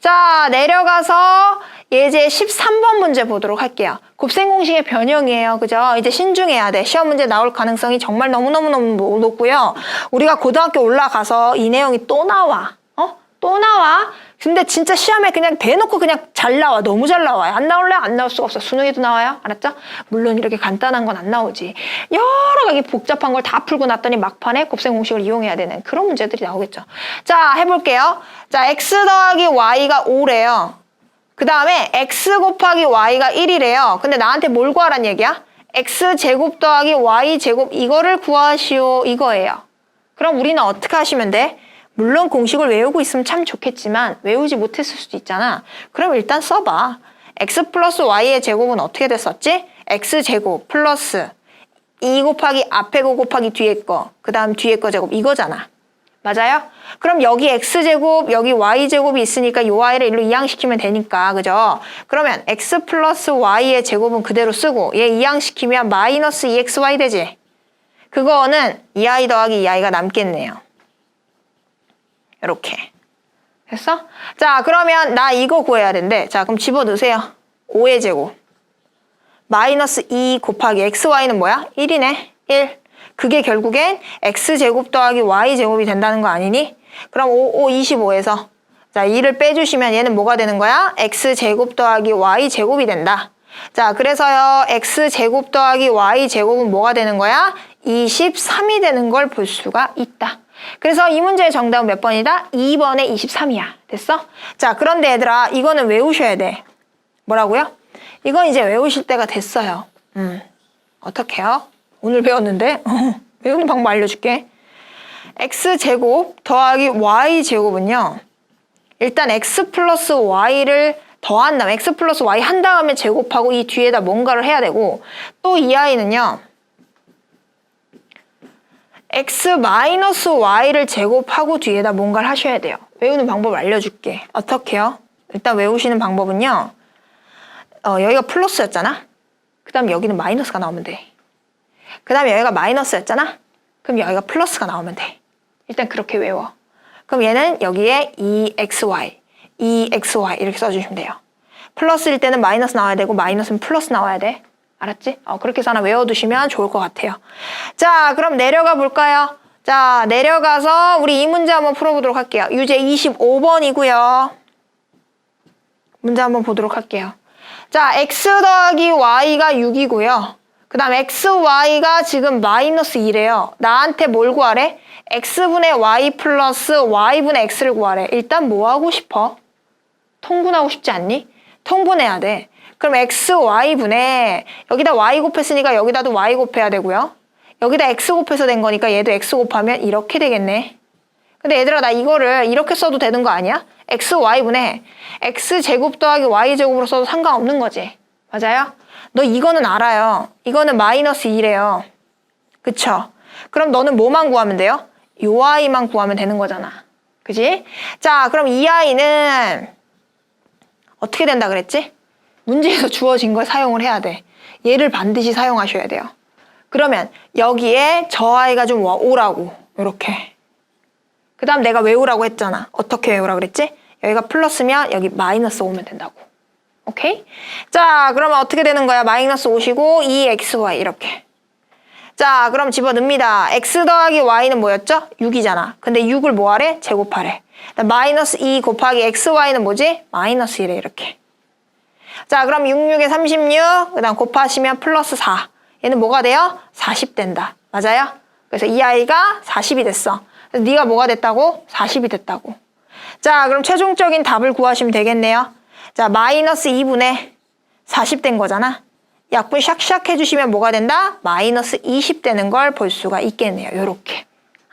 자, 내려가서 예제 13번 문제 보도록 할게요. 곱셈 공식의 변형이에요. 그죠? 이제 신중해야 돼. 시험 문제 나올 가능성이 정말 너무너무너무 높고요. 우리가 고등학교 올라가서 이 내용이 또 나와. 어? 또 나와. 근데 진짜 시험에 그냥 대놓고 그냥 잘 나와. 너무 잘 나와요. 안 나올래? 안 나올 수가 없어. 수능에도 나와요. 알았죠? 물론 이렇게 간단한 건 안 나오지. 여러 가지 복잡한 걸 다 풀고 났더니 막판에 곱셈 공식을 이용해야 되는 그런 문제들이 나오겠죠. 자, 해볼게요. 자, x 더하기 y가 5래요. 그 다음에 x 곱하기 y가 1이래요. 근데 나한테 뭘 구하란 얘기야? x 제곱 더하기 y 제곱 이거를 구하시오 이거예요. 그럼 우리는 어떻게 하시면 돼? 물론 공식을 외우고 있으면 참 좋겠지만 외우지 못했을 수도 있잖아. 그럼 일단 써봐. x 플러스 y의 제곱은 어떻게 됐었지? x 제곱 플러스 2 곱하기 앞에 거 곱하기 뒤에 거, 그 다음 뒤에 거 제곱 이거잖아. 맞아요? 그럼 여기 x제곱, 여기 y제곱이 있으니까 요 y를 일로 이항시키면 되니까, 그죠? 그러면 x 플러스 y의 제곱은 그대로 쓰고 얘 이항시키면 마이너스 2xy 되지? 그거는 2i 더하기 2i가 남겠네요. 이렇게. 됐어? 자, 그러면 나 이거 구해야 된대. 자, 그럼 집어넣으세요. 5의 제곱. 마이너스 2 곱하기 xy는 뭐야? 1이네. 1. 그게 결국엔 x제곱 더하기 y제곱이 된다는 거 아니니? 그럼 5, 5, 25에서 자 2를 빼주시면 얘는 뭐가 되는 거야? x제곱 더하기 y제곱이 된다. 자 그래서요 x제곱 더하기 y제곱은 뭐가 되는 거야? 23이 되는 걸 볼 수가 있다. 그래서 이 문제의 정답은 몇 번이다? 2번에 23이야. 됐어? 자 그런데 얘들아 이거는 외우셔야 돼. 뭐라고요? 이건 이제 외우실 때가 됐어요. 음, 어떻게요? 오늘 배웠는데 외우는 방법 알려줄게. x 제곱 더하기 y 제곱은요. 일단 x 플러스 y를 더한 다음 x 플러스 y 한 다음에 제곱하고 이 뒤에다 뭔가를 해야 되고 또 이 아이는요. X 마이너스 y를 제곱하고 뒤에다 뭔가를 하셔야 돼요. 외우는 방법 알려줄게. 어떻게요? 일단 외우시는 방법은요. 어, 여기가 플러스였잖아? 그 다음 여기는 마이너스가 나오면 돼. 그 다음에 여기가 마이너스였잖아? 그럼 여기가 플러스가 나오면 돼. 일단 그렇게 외워. 그럼 얘는 여기에 2xy, 2xy 이렇게 써주시면 돼요. 플러스일 때는 마이너스 나와야 되고 마이너스는 플러스 나와야 돼. 알았지? 어, 그렇게 해서 하나 외워두시면 좋을 것 같아요. 자, 그럼 내려가 볼까요? 자, 내려가서 우리 이 문제 한번 풀어보도록 할게요. 유제 25번이고요. 문제 한번 보도록 할게요. 자, x 더하기 y가 6이고요. 그 다음 xy가 지금 마이너스 2래요. 나한테 뭘 구하래? x분의 y 플러스 y분의 x를 구하래. 일단 뭐 하고 싶어? 통분하고 싶지 않니? 통분해야 돼. 그럼 x, y분의 여기다 y 곱했으니까 여기다도 y 곱해야 되고요. 여기다 x 곱해서 된 거니까 얘도 x 곱하면 이렇게 되겠네. 근데 얘들아 나 이거를 이렇게 써도 되는 거 아니야? x, y분의 x 제곱 더하기 y 제곱으로 써도 상관없는 거지. 맞아요? 너 이거는 알아요. 이거는 마이너스 2래요. 그쵸? 그럼 너는 뭐만 구하면 돼요? 요 아이만 구하면 되는 거잖아. 그지? 자, 그럼 이 아이는 어떻게 된다 그랬지? 문제에서 주어진 걸 사용을 해야 돼. 얘를 반드시 사용하셔야 돼요. 그러면 여기에 저 아이가 좀 와- 오라고. 이렇게. 그 다음 내가 외우라고 했잖아. 어떻게 외우라 그랬지? 여기가 플러스면 여기 마이너스 오면 된다고. 오케이? 자, 그러면 어떻게 되는 거야? 마이너스 5시고 2xy 이렇게. 자, 그럼 집어넣습니다. x 더하기 y는 뭐였죠? 6이잖아. 근데 6을 뭐하래? 제곱하래. 마이너스 2 곱하기 xy는 뭐지? 마이너스 1에 이렇게. 자, 그럼 6, 6에 36, 그 다음 곱하시면 플러스 4. 얘는 뭐가 돼요? 40 된다. 맞아요? 그래서 이 아이가 40이 됐어. 그래서 네가 뭐가 됐다고? 40이 됐다고. 자, 그럼 최종적인 답을 구하시면 되겠네요. 자, 마이너스 2분의 40 된 거잖아. 약분 샥샥 해주시면 뭐가 된다? 마이너스 20 되는 걸 볼 수가 있겠네요. 요렇게.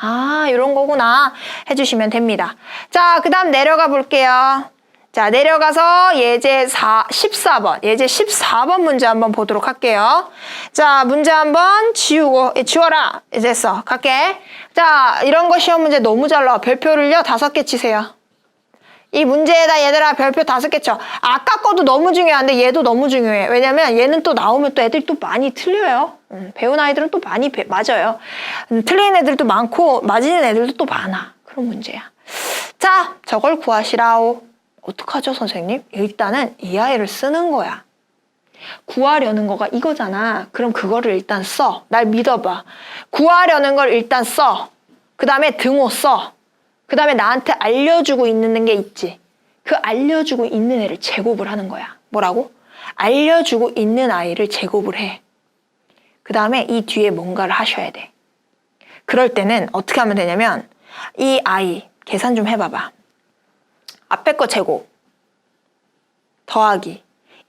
아, 요런 거구나. 해주시면 됩니다. 자, 그 다음 내려가 볼게요. 자, 내려가서 예제 4, 14번, 예제 14번 문제 한번 보도록 할게요. 자, 문제 한번 지우고, 예, 지워라. 이제 됐어. 갈게. 자, 이런 거 시험 문제 너무 잘 나와. 별표를요, 다섯 개 치세요. 이 문제에다 얘들아 별표 다섯 개 쳐. 아까 거도 너무 중요한데 얘도 너무 중요해. 왜냐면 얘는 또 나오면 또 애들이 또 많이 틀려요. 음, 배운 아이들은 또 많이 배- 맞아요. 음, 틀린 애들도 많고 맞은 애들도 또 많아. 그런 문제야. 자, 저걸 구하시라오. 어떡하죠, 선생님? 일단은 이 아이를 쓰는 거야. 구하려는 거가 이거잖아. 그럼 그거를 일단 써. 날 믿어봐. 구하려는 걸 일단 써. 그 다음에 등호 써. 그 다음에 나한테 알려주고 있는 게 있지. 그 알려주고 있는 애를 제곱을 하는 거야. 뭐라고? 알려주고 있는 아이를 제곱을 해. 그 다음에 이 뒤에 뭔가를 하셔야 돼. 그럴 때는 어떻게 하면 되냐면 이 아이 계산 좀 해봐봐. 앞에 거 제곱 더하기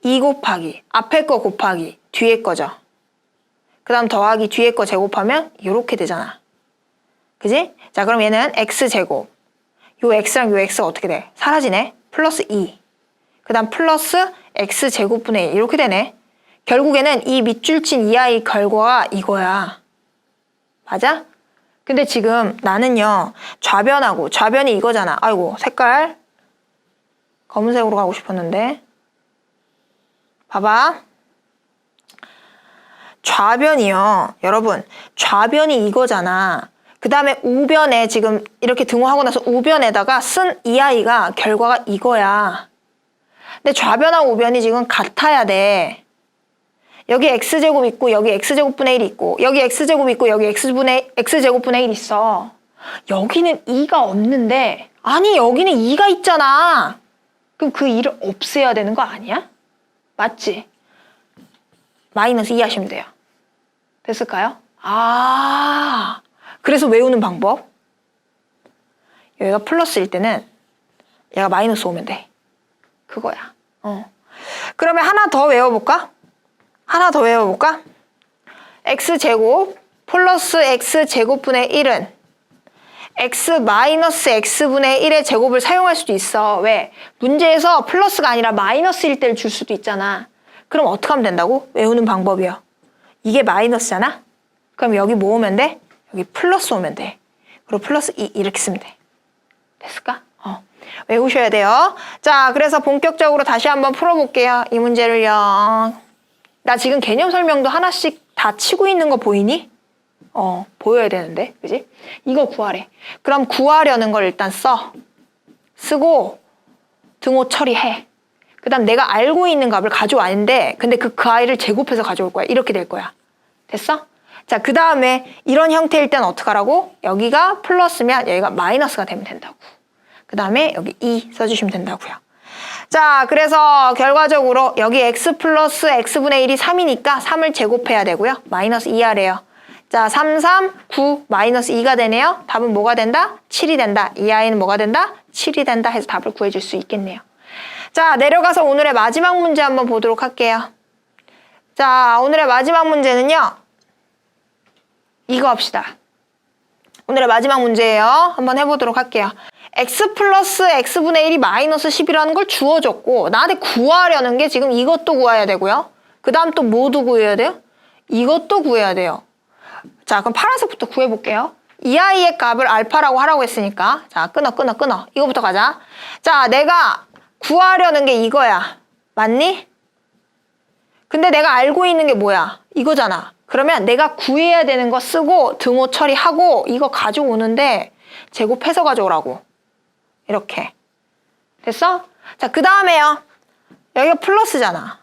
2 곱하기 앞에 거 곱하기 뒤에 거죠. 그 다음 더하기 뒤에 거 제곱하면 이렇게 되잖아. 그지? 자 그럼 얘는 x제곱 요 x랑 요 x가 어떻게 돼? 사라지네. 플러스 2. 그 다음 플러스 x제곱분의 1 이렇게 되네. 결국에는 이 밑줄 친 이 아이 결과가 이거야. 맞아? 근데 지금 나는요 좌변하고 좌변이 이거잖아. 아이고 색깔 검은색으로 가고 싶었는데 봐봐. 좌변이요. 여러분 좌변이 이거잖아. 그 다음에 우변에 지금 이렇게 등호하고 나서 우변에다가 쓴 이 아이가 결과가 이거야. 근데 좌변하고 우변이 지금 같아야 돼. 여기 x제곱 있고 여기 x제곱분의 1 있고 여기 x제곱 있고 여기 x분의 x제곱분의 1 있어. 여기는 2가 없는데 아니 여기는 2가 있잖아. 그럼 그 2를 없애야 되는 거 아니야? 맞지? 마이너스 2 하시면 돼요. 됐을까요? 아 그래서 외우는 방법 여기가 플러스일 때는 얘가 마이너스 오면 돼. 그거야. 어. 그러면 하나 더 외워볼까? 하나 더 외워볼까? x제곱 플러스 x제곱분의 1은 x 마이너스 x분의 1의 제곱을 사용할 수도 있어. 왜? 문제에서 플러스가 아니라 마이너스일 때를 줄 수도 있잖아. 그럼 어떻게 하면 된다고? 외우는 방법이요. 이게 마이너스잖아? 그럼 여기 뭐 오면 돼? 여기 플러스 오면 돼. 그리고 플러스 2 이렇게 쓰면 돼. 됐을까? 어. 외우셔야 돼요. 자, 그래서 본격적으로 다시 한번 풀어볼게요. 이 문제를요. 나 지금 개념 설명도 하나씩 다 치고 있는 거 보이니? 어, 보여야 되는데, 그지? 이거 구하래. 그럼 구하려는 걸 일단 써. 쓰고, 등호 처리해. 그 다음 내가 알고 있는 값을 가져왔는데, 근데 그, 그 아이를 제곱해서 가져올 거야. 이렇게 될 거야. 됐어? 자, 그 다음에 이런 형태일 때는 어떡하라고? 여기가 플러스면 여기가 마이너스가 되면 된다고. 그 다음에 여기 2 써주시면 된다고요. 자, 그래서 결과적으로 여기 x 플러스 x분의 1이 3이니까 3을 제곱해야 되고요. 마이너스 2하래요. 자, 3, 3, 9, 마이너스 2가 되네요. 답은 뭐가 된다? 7이 된다. 이 아이는 뭐가 된다? 7이 된다 해서 답을 구해줄 수 있겠네요. 자, 내려가서 오늘의 마지막 문제 한번 보도록 할게요. 자, 오늘의 마지막 문제는요. 이거 합시다. 오늘의 마지막 문제예요. 한번 해보도록 할게요. x 플러스 x분의 1이 마이너스 10이라는 걸 주어줬고 나한테 구하려는 게 지금 이것도 구해야 되고요. 그 다음 또 뭐도 구해야 돼요? 이것도 구해야 돼요. 자 그럼 파란색부터 구해볼게요. 이 아이의 값을 알파라고 하라고 했으니까 자 끊어 끊어 끊어 이거부터 가자. 자 내가 구하려는 게 이거야. 맞니? 근데 내가 알고 있는 게 뭐야? 이거잖아. 그러면 내가 구해야 되는 거 쓰고 등호 처리하고 이거 가져오는데 제곱해서 가져오라고. 이렇게. 됐어? 자, 그 다음에요. 여기가 플러스잖아.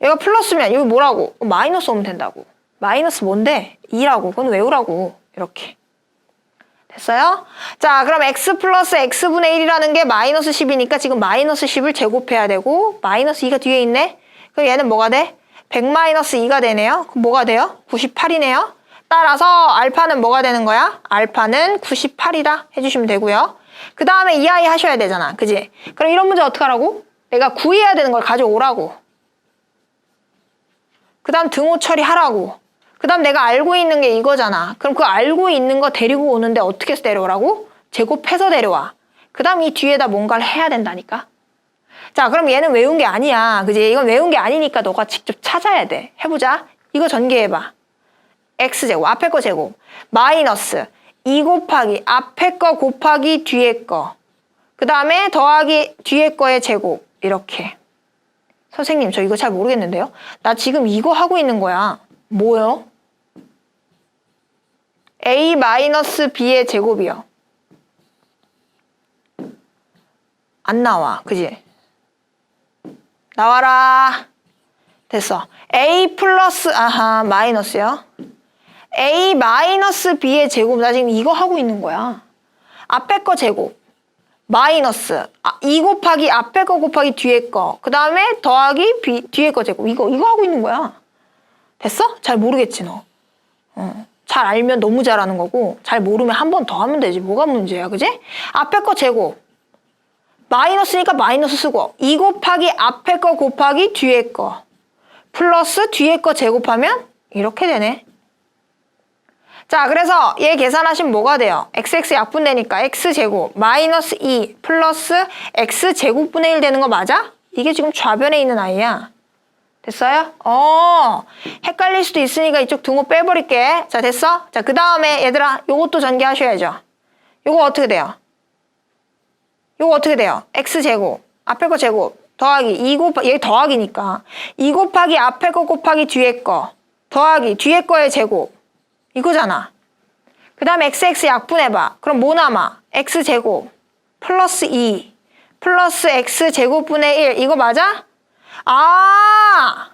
여기가 플러스면 여기 뭐라고? 마이너스 오면 된다고. 마이너스 뭔데? 2라고. 그건 외우라고. 이렇게. 됐어요? 자, 그럼 x 플러스 x분의 1이라는 게 마이너스 10이니까 지금 마이너스 10을 제곱해야 되고 마이너스 2가 뒤에 있네? 그럼 얘는 뭐가 돼? 100 마이너스 2가 되네요. 그럼 뭐가 돼요? 98이네요. 따라서 알파는 뭐가 되는 거야? 알파는 98이다 해주시면 되고요. 그 다음에 이 아이 하셔야 되잖아. 그지? 그럼 이런 문제 어떻게 하라고? 내가 구해야 되는 걸 가져오라고. 그 다음 등호 처리하라고. 그 다음 내가 알고 있는 게 이거잖아. 그럼 그 알고 있는 거 데리고 오는데 어떻게 해서 데려오라고? 제곱해서 데려와. 그 다음 이 뒤에다 뭔가를 해야 된다니까? 자, 그럼 얘는 외운 게 아니야. 그지? 이건 외운 게 아니니까 너가 직접 찾아야 돼. 해보자. 이거 전개해봐. x제곱, 앞에 거 제곱, 마이너스 2 곱하기 앞에 거 곱하기 뒤에 거. 그 다음에 더하기 뒤에 거의 제곱. 이렇게. 선생님, 저 이거 잘 모르겠는데요? 나 지금 이거 하고 있는 거야. 뭐요? a 마이너스 b의 제곱이요. 안 나와. 그지? 나와라. 됐어. A 플러스, 아하, 마이너스요. A 마이너스 B의 제곱. 나 지금 이거 하고 있는 거야. 앞에 거 제곱. 마이너스. 아, 2 곱하기 앞에 거 곱하기 뒤에 거. 그 다음에 더하기 B, 뒤에 거 제곱. 이거, 이거 하고 있는 거야. 됐어? 잘 모르겠지, 너. 어. 잘 알면 너무 잘하는 거고, 잘 모르면 한 번 더 하면 되지. 뭐가 문제야, 그지? 앞에 거 제곱. 마이너스니까 마이너스 쓰고 2 곱하기 앞에 거 곱하기 뒤에 거 플러스 뒤에 거 제곱하면 이렇게 되네. 자, 그래서 얘 계산하시면 뭐가 돼요? xx 약분되니까 x제곱 마이너스 2 플러스 x제곱분의 1 되는 거 맞아? 이게 지금 좌변에 있는 아이야. 됐어요? 어, 헷갈릴 수도 있으니까 이쪽 등호 빼버릴게. 자, 됐어? 자, 그 다음에 얘들아, 요것도 전개하셔야죠. 요거 어떻게 돼요? 요거 어떻게 돼요? x제곱 앞에 거 제곱 더하기 2 곱하기 얘 더하기니까 2 곱하기 앞에 거 곱하기 뒤에 거 더하기 뒤에 거의 제곱 이거잖아. 그 다음에 xx 약분해봐. 그럼 뭐 남아? x제곱 플러스 2 플러스 x제곱분의 1 이거 맞아? 아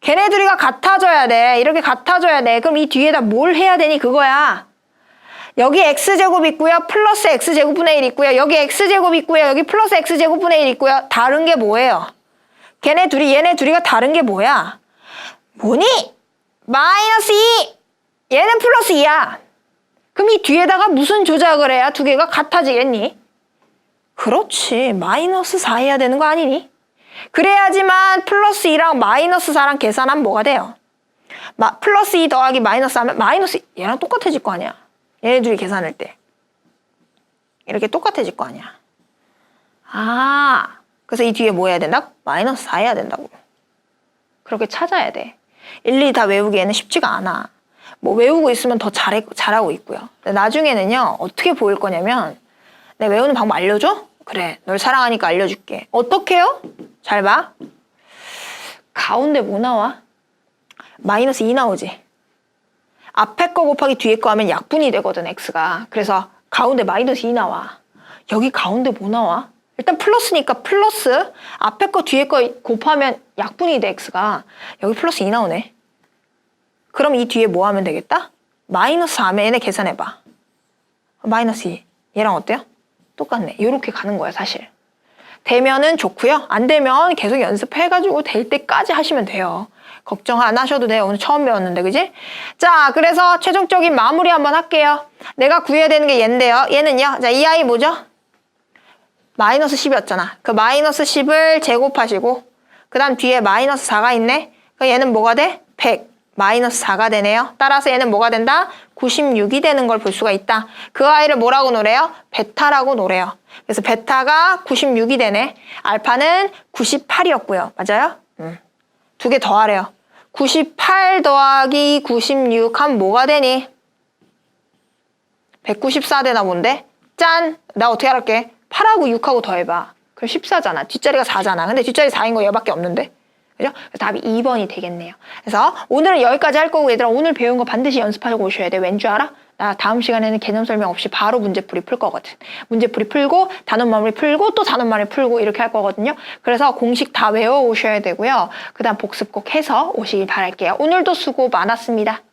걔네 둘이가 같아져야 돼. 이렇게 같아져야 돼. 그럼 이 뒤에다 뭘 해야 되니 그거야. 여기 x제곱 있고요. 플러스 x제곱분의 1 있고요. 여기 x제곱 있고요. 여기 플러스 x제곱분의 1 있고요. 다른 게 뭐예요? 걔네 둘이 얘네 둘이가 다른 게 뭐야? 뭐니? 마이너스 2! 얘는 플러스 2야. 그럼 이 뒤에다가 무슨 조작을 해야 두 개가 같아지겠니? 그렇지. 마이너스 4 해야 되는 거 아니니? 그래야지만 플러스 2랑 마이너스 4랑 계산하면 뭐가 돼요? 마, 플러스 2 더하기 마이너스 하면 마이너스 얘랑 똑같아질 거 아니야. 얘네 둘이 계산할 때. 이렇게 똑같아질 거 아니야. 아, 그래서 이 뒤에 뭐 해야 된다? 마이너스 4 해야 된다고. 그렇게 찾아야 돼. 일일이 다 외우기에는 쉽지가 않아. 뭐 외우고 있으면 더 잘해, 잘하고 있고요. 나중에는요, 어떻게 보일 거냐면, 내 외우는 방법 알려줘? 그래, 널 사랑하니까 알려줄게. 어떻게요? 잘 봐. 가운데 뭐 나와? 마이너스 2 나오지. 앞에 거 곱하기 뒤에 거 하면 약분이 되거든, x가. 그래서 가운데 마이너스 2 나와. 여기 가운데 뭐 나와? 일단 플러스니까 플러스 앞에 거 뒤에 거 곱하면 약분이 돼, x가. 여기 플러스 2 나오네. 그럼 이 뒤에 뭐 하면 되겠다? 마이너스 4면 얘네 계산해봐. 마이너스 2. 얘랑 어때요? 똑같네. 이렇게 가는 거야, 사실. 되면은 좋고요. 안 되면 계속 연습해가지고 될 때까지 하시면 돼요. 걱정 안 하셔도 돼요. 오늘 처음 배웠는데, 그지? 자, 그래서 최종적인 마무리 한번 할게요. 내가 구해야 되는 게 얘인데요. 얘는요. 자, 이 아이 뭐죠? 마이너스 10이었잖아. 그 마이너스 10을 제곱하시고, 그 다음 뒤에 마이너스 4가 있네. 그 얘는 뭐가 돼? 100. 마이너스 4가 되네요. 따라서 얘는 뭐가 된다? 96이 되는 걸 볼 수가 있다. 그 아이를 뭐라고 노래요? 베타라고 노래요. 그래서 베타가 96이 되네. 알파는 98이었고요. 맞아요? 음. 두개 더하래요. 98 더하기 96 하면 뭐가 되니? 194 되나 본데? 짠! 나 어떻게 할게? 8하고 6하고 더해봐. 그럼 14잖아. 뒷자리가 4잖아. 근데 뒷자리 4인 거 얘밖에 없는데? 그죠? 답이 2번이 되겠네요. 그래서 오늘은 여기까지 할 거고 얘들아 오늘 배운 거 반드시 연습하고 오셔야 돼. 왠 줄 알아? 나 다음 시간에는 개념 설명 없이 바로 문제풀이 풀 거거든. 문제풀이 풀고 단원 마무리 풀고 또 단원 마무리 풀고 이렇게 할 거거든요. 그래서 공식 다 외워 오셔야 되고요. 그다음 복습 꼭 해서 오시길 바랄게요. 오늘도 수고 많았습니다.